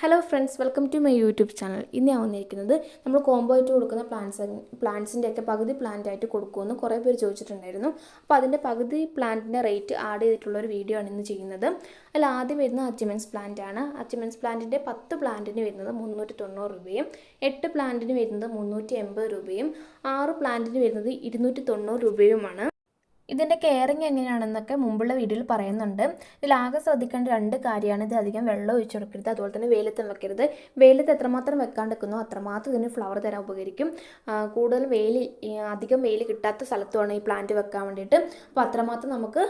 Hello friends welcome to my YouTube channel ഇന്ന് ഞാൻ വന്നിരിക്കുന്നത് നമ്മൾ കോംബോ ആയിട്ട് കൊടുക്കുന്ന പ്ലാന്റ്സ് പ്ലാന്റ്സിന്റെ ഒക്കെ പകുതി പ്ലാന്റ് ആയിട്ട് കൊടുക്കുമെന്ന് കുറേ പേര് ചോദിച്ചിട്ടുണ്ടായിരുന്നു. അപ്പോൾ അതിന്റെ പകുതി പ്ലാന്റിന്റെ റേറ്റ് ആഡ് ചെയ്തിട്ടുള്ള ഒരു വീഡിയോ ആണ് ഇന്ന് ചെയ്യുന്നത്. അതിൽ ആദ്യം വരുന്നത് അച്ചിമെൻസ് പ്ലാന്റ് ആണ്. അച്ചിമെൻസ് പ്ലാന്റിന്റെ പത്ത് പ്ലാന്റിന് വരുന്നത് മുന്നൂറ്റി തൊണ്ണൂറ് രൂപയും എട്ട് പ്ലാന്റിന് വരുന്നത് മുന്നൂറ്റി എൺപത് രൂപയും ആറ് പ്ലാന്റിന് വരുന്നത് ഇരുന്നൂറ്റി തൊണ്ണൂറ് രൂപയുമാണ്. ഇതിന്റെ കെയറിങ് എങ്ങനെയാണെന്നൊക്കെ മുമ്പുള്ള വീഡിയോയിൽ പറയുന്നുണ്ട്. ഇതിലാകെ ശ്രദ്ധിക്കേണ്ട രണ്ട് കാര്യമാണ്. ഇത് അധികം വെള്ളം ഒഴിച്ചു കൊടുക്കരുത് അതുപോലെ തന്നെ വെയിലത്തും വെക്കരുത്. വെയിലത്ത് എത്രമാത്രം വെക്കാണ്ടിരിക്കുന്നോ അത്രമാത്രം ഇതിന് ഫ്ലവർ തരാൻ ഉപകരിക്കും. കൂടുതൽ വെയിൽ അധികം വെയിൽ കിട്ടാത്ത സ്ഥലത്തുമാണ് ഈ പ്ലാന്റ് വെക്കാൻ വേണ്ടിയിട്ട്. അപ്പോൾ അത്രമാത്രം നമുക്ക്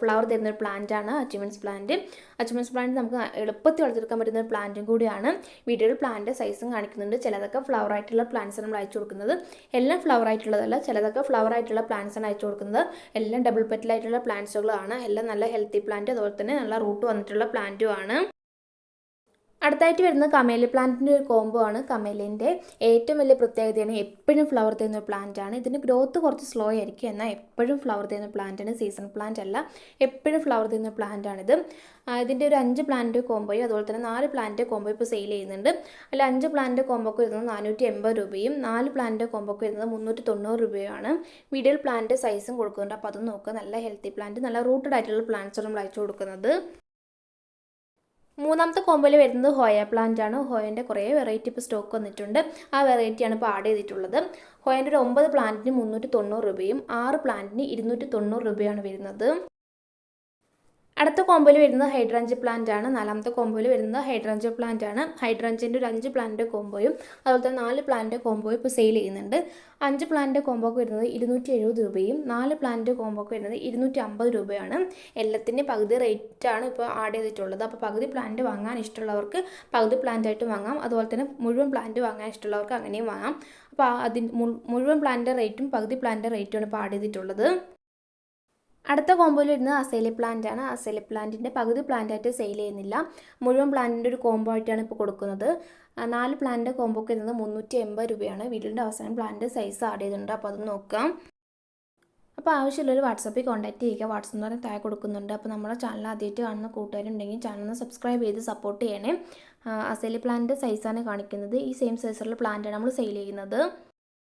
ഫ്ലവർ തരുന്ന ഒരു പ്ലാന്റാണ് അച്ചിമെൻസ് പ്ലാന്റ് അച്ചിമെൻസ് പ്ലാന്റ് നമുക്ക് എളുപ്പത്തിൽ വളർത്തിയെടുക്കാൻ പറ്റുന്ന ഒരു പ്ലാന്റും കൂടിയാണ്. വീഡിയോയിൽ പ്ലാന്റ് സൈസും കാണിക്കുന്നുണ്ട്. ചിലതൊക്കെ ഫ്ലവർ ആയിട്ടുള്ള പ്ലാന്റ്സ് നമ്മൾ അയച്ചു കൊടുക്കുന്നത്. എല്ലാം ഫ്ലവർ ആയിട്ടുള്ളതല്ല. ചിലതൊക്കെ ഫ്ലവർ ആയിട്ടുള്ള പ്ലാന്റ്സാണ് അയച്ചു കൊടുക്കുന്നത്. എല്ലാം ഡബിൾ പെറ്റലായിട്ടുള്ള പ്ലാന്റ്സുകളാണ് എല്ലാം നല്ല ഹെൽത്തി പ്ലാന്റ് അതുപോലെ തന്നെ നല്ല റൂട്ട് വന്നിട്ടുള്ള പ്ലാന്റും ആണ്. അടുത്തായിട്ട് വരുന്ന കമേലി പ്ലാന്റിന്റെ ഒരു കോംബോ ആണ്. കമേലിന്റെ ഏറ്റവും വലിയ പ്രത്യേകതയാണ് എപ്പോഴും ഫ്ലവർ തരുന്ന plant ആണ്. ഇതിന്റെ ഗ്രോത്ത് കുറച്ച് സ്ലോ ആയിരിക്കും. എന്നാൽ എപ്പോഴും ഫ്ലവർ തരുന്ന പ്ലാന്റാണ് സീസൺ പ്ലാന്റ് അല്ല. എപ്പോഴും ഫ്ലവർ തരുന്ന പ്ലാന്റാണിത് ഇതിന്റെ ഒരു അഞ്ച് പ്ലാന്റ് കോംബോയും അതുപോലെ തന്നെ നാല് പ്ലാന്റ് കോംബോ ഇപ്പോൾ സെയിൽ ചെയ്യുന്നുണ്ട്. അല്ല അഞ്ച് പ്ലാന്റ് കോംബോക്ക് വരുന്നത് നാനൂറ്റി എൺപത് രൂപയും നാല് പ്ലാന്റ് കോംബോക്ക് വരുന്നത് മുന്നൂറ്റി തൊണ്ണൂറ് രൂപയുമാണ് മീഡിയൽ പ്ലാന്റ് സൈസും കൊടുക്കുന്നുണ്ട്. അപ്പോൾ അതും നോക്കുക നല്ല ഹെൽത്തി പ്ലാന്റ് നല്ല റൂട്ടഡ് ആയിട്ടുള്ള പ്ലാന്റ്സ് നമ്മൾ അയച്ചു കൊടുക്കുന്നത്. മൂന്നാമത്തെ കോമ്പോയിൽ വരുന്നത് ഹോയ പ്ലാന്റ് ആണ്. ഹോയന്റെ കുറേ വെറൈറ്റി ഇപ്പോൾ സ്റ്റോക്ക് വന്നിട്ടുണ്ട്. ആ വെറൈറ്റിയാണ് ഇപ്പോൾ ആഡ് ചെയ്തിട്ടുള്ളത്. ഹോയന്റെ ഒരു ഒമ്പത് പ്ലാന്റിന് മുന്നൂറ്റി തൊണ്ണൂറ് രൂപയും ആറ് പ്ലാന്റിന് ഇരുന്നൂറ്റി തൊണ്ണൂറ് രൂപയാണ് വരുന്നത്. അടുത്ത കോമ്പോയിൽ വരുന്നത് ഹൈഡ്രഞ്ച് പ്ലാന്റ് ആണ്. നാലാമത്തെ കോമ്പോയിൽ വരുന്നത് ഹൈഡ്രഞ്ച് പ്ലാന്റ് ആണ്. ഹൈഡ്രഞ്ചിന്റെ ഒരു അഞ്ച് പ്ലാന്റ് കോമ്പോയും അതുപോലെ തന്നെ നാല് പ്ലാന്റ് കോമ്പോയും ഇപ്പോൾ സെയിൽ ചെയ്യുന്നുണ്ട്. അഞ്ച് പ്ലാന്റ് കോമ്പോക്ക് വരുന്നത് ഇരുന്നൂറ്റി എഴുപത് രൂപയും നാല് പ്ലാന്റ് കോമ്പോക്ക് വരുന്നത് ഇരുന്നൂറ്റി അമ്പത് രൂപയാണ്. എല്ലാത്തിന്റെയും പകുതി റേറ്റാണ് ഇപ്പോൾ ആഡ് ചെയ്തിട്ടുള്ളത്. അപ്പോൾ പകുതി പ്ലാന്റ് വാങ്ങാൻ ഇഷ്ടമുള്ളവർക്ക് പകുതി പ്ലാന്റ് ആയിട്ട് വാങ്ങാം. അതുപോലെ തന്നെ മുഴുവൻ പ്ലാന്റ് വാങ്ങാൻ ഇഷ്ടമുള്ളവർക്ക് അങ്ങനെയും വാങ്ങാം. അപ്പോൾ അതിന് മുഴുവൻ പ്ലാന്റിന്റെ റേറ്റും പകുതി പ്ലാന്റിന്റെ റേറ്റുമാണ് ഇപ്പോൾ ആഡ് ചെയ്തിട്ടുള്ളത്. അടുത്ത കോമ്പോയിൽ വരുന്നത് അസേലി പ്ലാന്റ് ആണ്. അസേലി പ്ലാന്റിന്റെ പകുതി പ്ലാന്റ് ആയിട്ട് സെയിൽ ചെയ്യുന്നില്ല. മുഴുവൻ പ്ലാന്റിന്റെ ഒരു കോംബോ ആയിട്ടാണ് ഇപ്പോൾ കൊടുക്കുന്നത്. നാല് പ്ലാന്റിന്റെ കോംബോക്ക് വരുന്നത് മുന്നൂറ്റി എൺപത് രൂപയാണ്. വീടിന്റെ അവസാനം പ്ലാന്റ് സൈസ് ആഡ് ചെയ്തിട്ടുണ്ട്. അപ്പോൾ അത് നോക്കാം. അപ്പോൾ ആവശ്യമുള്ളൊരു വാട്സപ്പിൽ കോൺടാക്ട് ചെയ്യുക. വാട്സപ്പ് എന്ന് പറഞ്ഞാൽ താഴെ കൊടുക്കുന്നുണ്ട്. അപ്പോൾ നമ്മുടെ ചാനൽ ആദ്യമായിട്ട് കാണുന്ന കൂട്ടുകാരുണ്ടെങ്കിൽ ചാനൽ ഒന്ന് സബ്സ്ക്രൈബ് ചെയ്ത് സപ്പോർട്ട് ചെയ്യണേ. അസേലി പ്ലാന്റ് സൈസാണ് കാണിക്കുന്നത്. ഈ സെയിം സൈസുള്ള പ്ലാന്റാണ് നമ്മൾ സെയിൽ ചെയ്യുന്നത്.